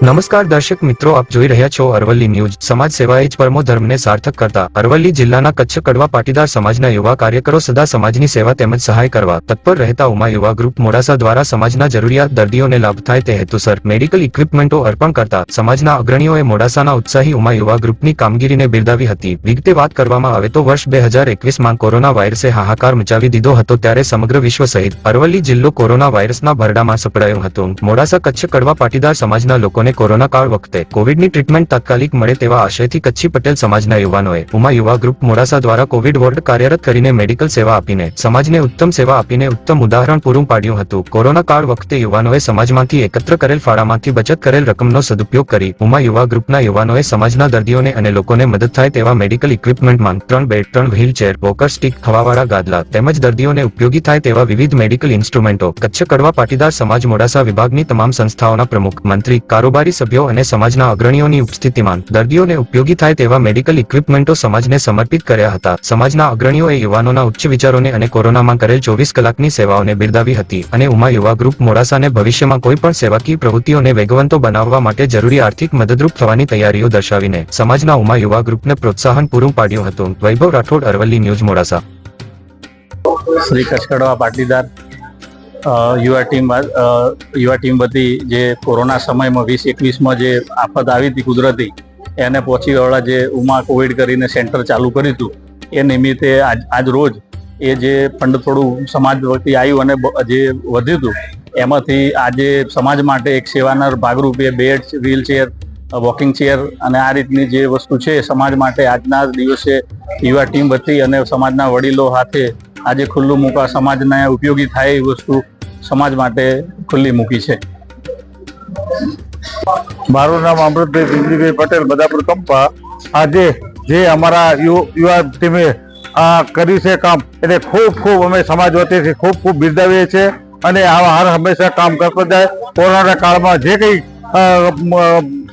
નમસ્કાર દર્શક મિત્રો, આપ જોઈ રહ્યા છો અરવલ્લી ન્યૂઝ. સમાજ સેવા એ જ પરમો ધર્મને સાર્થક કરતા અરવલ્લી જિલ્લાના કચ્છ કડવા પાટીદાર સમાજના યુવા કાર્યકરો સદા સમાજની સેવા તેમજ સહાય કરવા તત્પર રહેતા ઉમા યુવા ગ્રુપ મોડાસા દ્વારા સમાજના જરૂરિયાત દર્દીઓને લાભ થાય તે હેતુસર મેડિકલ ઇક્વિપમેન્ટો અર્પણ કરતા સમાજના અગ્રણીઓએ મોડાસાના ઉત્સાહી ઉમા યુવા ગ્રુપની કામગીરીને બિરદાવી હતી. વિગતે વાત કરવામાં આવે તો વર્ષ બે હજાર એકવીસમાં કોરોના વાયરસે હાહાકાર મચાવી દીધો હતો ત્યારે સમગ્ર વિશ્વ સહિત અરવલ્લી જિલ્લો કોરોના વાયરસના ભરડામાં સપડાયો હતો. મોડાસા કચ્છ કડવા પાટીદાર સમાજના લોકોને કોરોના કાળ વખતે કોવિડની ટ્રીટમેન્ટ તાત્કાલિક મળે તેવા આશયથી કચ્છી પટેલ સમાજના યુવાનોએ ઉમા યુવા ગ્રુપ મોડાસા દ્વારા કોવિડ વોર્ડ કાર્યરત કરીને મેડિકલ સેવા આપીને સમાજને ઉત્તમ સેવા આપીને ઉત્તમ ઉદાહરણ પૂરું પાડ્યું હતું. કોરોના કાળ વખતે યુવાનોએ સમાજમાંથી એકત્ર કરેલ ફાળામાંથી બચત કરેલ રકમનો સદુપયોગ કરી ઉમા યુવા ગ્રુપના યુવાનોએ સમાજના દર્દીઓને અને લોકોને મદદ થાય તેવા મેડિકલ ઇક્વિપમેન્ટમાં ત્રણ બેડ, ત્રણ વ્હીલચેર, વોકર સ્ટીક થવાવાળા ગાદલા તેમજ દર્દીઓને ઉપયોગી થાય તેવા વિવિધ મેડિકલ ઇન્સ્ટ્રુમેન્ટો કચ્છ કડવા પાટીદાર સમાજ મોડાસા વિભાગની તમામ સંસ્થાઓના પ્રમુખ મંત્રી કારોબારી સભ્યો અને સમાજના અગ્રણીઓની ઉપસ્થિતિમાં દર્દીઓને ઉપયોગી થાય તેવા મેડિકલ ઇક્વિપમેન્ટો સમાજને સમર્પિત કર્યા હતા. સમાજના અગ્રણીઓએ યુવાનોના ઉચ્ચ વિચારોને અને કોરોનામાં કરેલ ચોવીસ કલાકની સેવાઓને બિરદાવી હતી અને ઉમા યુવા ગ્રુપ મોડાસાને ભવિષ્યમાં કોઈ પણ સેવાકીય પ્રવૃત્તિઓને વેગવંતો બનાવવા માટે જરૂરી આર્થિક મદદરૂપ થવાની તૈયારીઓ દર્શાવીને સમાજના ઉમા યુવા ગ્રુપને પ્રોત્સાહન પૂરું પાડ્યું હતું. વૈભવ રાઠોડ અરવલ્લી ન્યૂઝ મોડાસા. શ્રી કચકડવા પાટીદાર યુવા ટીમ યુવા ટીમ બધી જે કોરોના સમયમાં વીસ એકવીસમાં જે આફત આવી હતી કુદરતી, એને પહોંચી વળવા જે ઉમા કોવિડ કરીને સેન્ટર ચાલુ કર્યું હતું, એ નિમિત્તે આજ આજ રોજ એ જે ફંડ થોડું સમાજ વતી આવ્યું અને જે વધ્યું હતું, એમાંથી આજે સમાજ માટે એક સેવાના ભાગરૂપે બેડ વ્હીલચેર વોકિંગ ચેર અને આ રીતની જે વસ્તુ છે સમાજ માટે આજના દિવસે યુવા ટીમ વતી અને સમાજના વડીલો હાથે આજે ખુલ્લું મૂકવા સમાજને ઉપયોગી થાય એ વસ્તુ સમાજ માટે ખુલ્લી મૂકી છે. મારું નામ અમૃતભાઈ બિજલીભાઈ પટેલ બદાપુર કંપા. આજે જે અમારા યુવા ટીમે આ કર્યું છે કામ, એટલે ખૂબ ખૂબ અમે સમાજ વતીથી ખૂબ ખૂબ બિરદાવીએ છીએ અને આવા હર હંમેશા કામ કરતો જાય. કોરોના કાળમાં જે કંઈ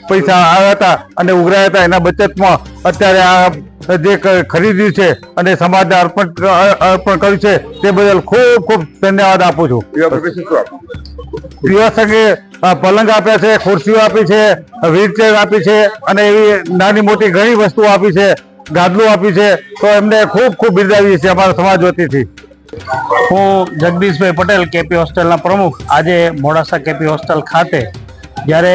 પૈસા આવ્યા હતા અને ઉઘરાયા હતા. એના બચતમાં અત્યારે આ જે ખરીદ્યું છે અને સમાજને અર્પણ અર્પણ કર્યું છે તે બદલ ખૂબ ખૂબ ધન્યવાદ આપું છું. યુવા સંઘે પલંગ આપ્યા છે ખુરશીઓ આપી છે વ્હીલચેર આપી છે અને એવી નાની મોટી ઘણી વસ્તુઓ આપી છે ગાદલું આપી છે. તો એમને ખૂબ ખૂબ બિરદાવીએ છીએ અમારા સમાજ વતીથી. હું જગદીશભાઈ પટેલ કેપી હોસ્ટેલના પ્રમુખ. આજે મોડાસા કેપી હોસ્ટેલ ખાતે જ્યારે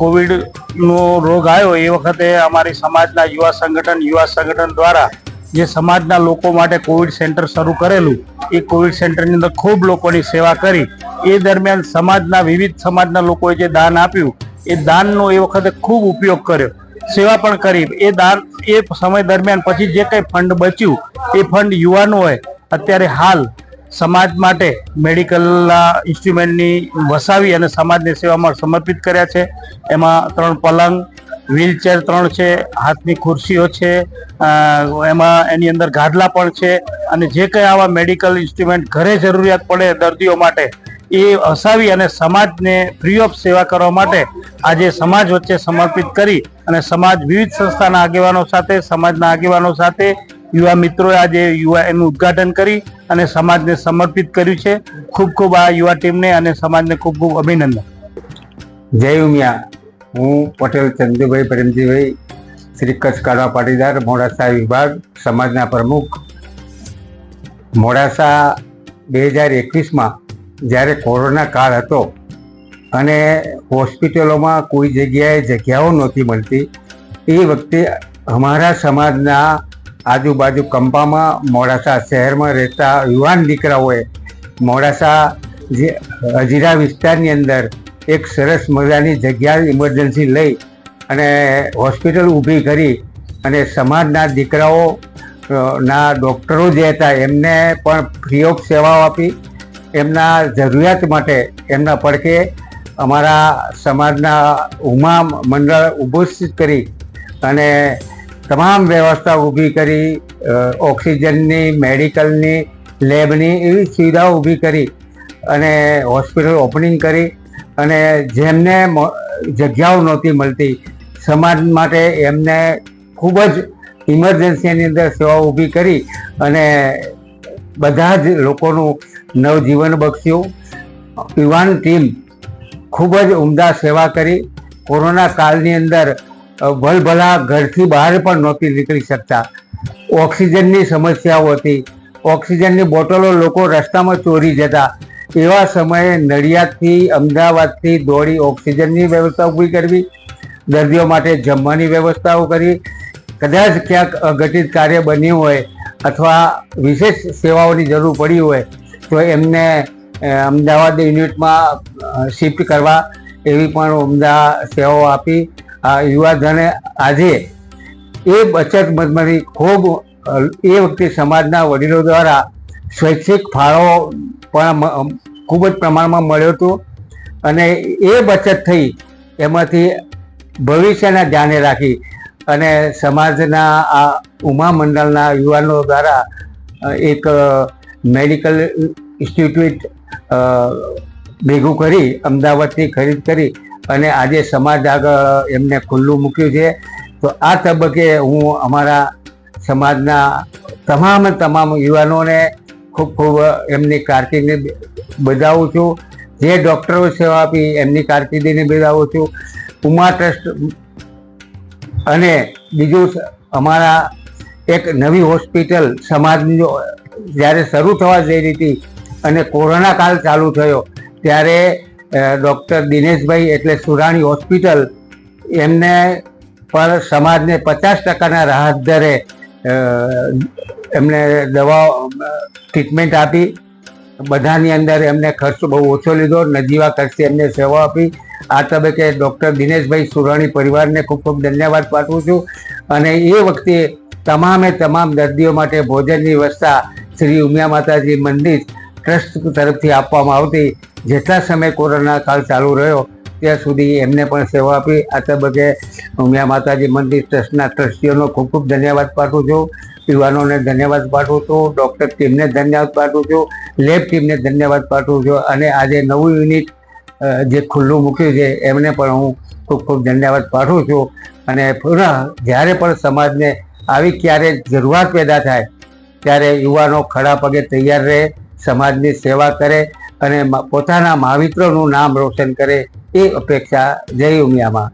કોવિડનો રોગ આવ્યો એ વખતે અમારી સમાજના યુવા સંગઠન યુવા સંગઠન દ્વારા જે સમાજના લોકો માટે કોવિડ સેન્ટર શરૂ કરેલું, એ કોવિડ સેન્ટરની અંદર ખૂબ લોકોની સેવા કરી. એ દરમિયાન સમાજના, વિવિધ સમાજના લોકોએ જે દાન આપ્યું, એ દાનનો એ વખતે ખૂબ ઉપયોગ કર્યો. સેવા પણ કરી. એ દાન, એ સમય દરમિયાન પછી જે કંઈ ફંડ બચ્યું, એ ફંડ યુવાનોએ અત્યારે હાલ સમાજ માટે મેડિકલના ઇન્સ્ટ્રુમેન્ટની વસાવી અને સમાજની સેવામાં સમર્પિત કર્યા છે. એમાં ત્રણ પલંગ, વ્હીલચેર ત્રણ છે, હાથની ખુરશીઓ છે એમાં એની અંદર ગાદલા પણ છે અને જે કંઈ આવા મેડિકલ ઇન્સ્ટ્રુમેન્ટ ઘરે જરૂરિયાત પડે દર્દીઓ માટે, એ હસાવી અને સમાજને ફ્રી ઓફ સેવા કરવા માટે આજે સમાજ વચ્ચે સમર્પિત કરી અને સમાજ વિવિધ સંસ્થાના આગેવાનો સાથે, સમાજના આગેવાનો સાથે યુવા મિત્રોએ આજે યુવા એનું ઉદ્ઘાટન કરી અને સમાજને સમર્પિત કર્યું છે. ખૂબ ખૂબ આ યુવા ટીમને અને સમાજને ખૂબ ખૂબ અભિનંદન. જય ઉમિયા. હું પટેલ ચંદુભાઈ પ્રેમજીભાઈ, શ્રી કચ્છ કાઢવા પાટીદાર, મોડાસા વિભાગ, સમાજના પ્રમુખ. મોડાસા બે હજાર એકવીસમાં જ્યારે કોરોના કાળ હતો અને હોસ્પિટલોમાં કોઈ જગ્યાએ જગ્યાઓ નહોતી મળતી, એ વખતે અમારા સમાજના આજુબાજુ કંપામાં મોડાસા શહેરમાં રહેતા યુવાન દીકરાઓએ મોડાસા જે હજીરા વિસ્તારની અંદર એક સરસ મજાની જગ્યા ઇમરજન્સી લઈ અને હોસ્પિટલ ઊભી કરી અને સમાજના દીકરાઓ ના ડૉક્ટરો જે હતા એમને પણ ફ્રી ઓફ સેવાઓ આપી. એમના જરૂરિયાત માટે એમના પડકે અમારા સમાજના ઉમા મંડળ ઊભું કરી અને તમામ વ્યવસ્થા ઊભી કરી ઓક્સિજનની, મેડિકલની, લેબની એવી સુવિધાઓ ઊભી કરી અને હોસ્પિટલ ઓપનિંગ કરી અને જેમને જગ્યાઓ નહોતી મળતી, સમાજ માટે એમને ખૂબ જ ઇમરજન્સીની અંદર સેવા ઊભી કરી અને બધા જ લોકોનું નવજીવન બક્ષ્યું. યુવાન ટીમ ખૂબ જ ઉમદા સેવા કરી. કોરોના કાળની અંદર ભલભલા ઘરથી બહાર પણ નહોતી નીકળી શકતા. ઓક્સિજનની સમસ્યાઓ હતી. ઓક્સિજનની બોટલો લોકો રસ્તામાં ચોરી જતા. એવા સમયે નડિયાદથી, અમદાવાદથી દોડી ઓક્સિજનની વ્યવસ્થા ઊભી કરવી, દર્દીઓ માટે જમવાની વ્યવસ્થાઓ કરી, કદાચ ક્યાંક અઘટિત કાર્ય બન્યું હોય અથવા વિશેષ સેવાઓની જરૂર પડી હોય, તો એમને અમદાવાદ યુનિટમાં શિફ્ટ કરવા એવી પણ ઉમદા સેવાઓ આપી આ યુવાધને આજે એ બચત મધમાંથી ખૂબ એ વખતે સમાજના વડીલો દ્વારા સ્વૈચ્છિક ફાળો પણ ખૂબ જ પ્રમાણમાં મળ્યો હતો અને એ બચત થઈ એમાંથી ભવિષ્યના ધ્યાને રાખી અને સમાજના આ ઉમા મંડળના યુવાનો દ્વારા એક મેડિકલ ઇન્સ્ટિટ્યૂટ ભેગું કરી, અમદાવાદથી ખરીદ કરી અને આજે સમાજ આગળ એમને ખુલ્લું મૂક્યું છે. તો આ તબક્કે હું અમારા સમાજના તમામ તમામ યુવાનોને ખૂબ ખૂબ એમની કારકિર્દી બજાવું છું. જે ડૉક્ટરો સેવા આપી એમની કારકિર્દીને બજાવું છું. ઉમા ટ્રસ્ટ અને બીજું અમારા એક નવી હોસ્પિટલ સમાજની જ્યારે શરૂ થવા જઈ રહી હતી અને કોરોના કાળ ચાલુ થયો, ત્યારે ડૉક્ટર દિનેશભાઈ એટલે સુરાણી હોસ્પિટલ, એમને પર સમાજને પચાસ ટકાના રાહત દરે એમને દવાઓ, ટ્રીટમેન્ટ આપી. બધાની અંદર એમને ખર્ચ બહુ ઓછો લીધો, નજીવા ખર્ચે એમને સેવા આપી. આ તબક્કે ડૉક્ટર દિનેશભાઈ સુરાણી પરિવારને ખૂબ ખૂબ ધન્યવાદ પાઠવું છું. અને એ વખતે તમામે તમામ દર્દીઓ માટે ભોજનની વ્યવસ્થા શ્રી ઉમિયા માતાજી મંદિર ટ્રસ્ટ તરફથી આપવામાં આવતી. જેટલા સમય કોરોના કાળ ચાલુ રહ્યો, ત્યાં સુધી એમને પણ સેવા આપી. આ તબક્કે ઉમિયા માતાજી મંદિર ટ્રસ્ટના ટ્રસ્ટીઓનો ખૂબ ખૂબ ધન્યવાદ પાઠવું છું. યુવાનોને ધન્યવાદ પાઠવું છું. ડૉક્ટર ટીમને ધન્યવાદ પાઠવું છું. લેબ ટીમને ધન્યવાદ પાઠવું છું. અને આજે નવું યુનિટ જે ખુલ્લું મૂક્યું છે, એમને પણ હું ખૂબ ખૂબ ધન્યવાદ પાઠવું છું. અને પુનઃ જ્યારે પણ સમાજને આવી ક્યારે જરૂરિયાત પેદા થાય, ત્યારે યુવાનો ખડા પગે તૈયાર રહે, સમાજની સેવા કરે અને પોતાના મહાવિત્રોનું નામ રોશન કરે એ અપેક્ષા જય ઉમિયામાં.